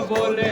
কবলে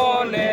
Mole.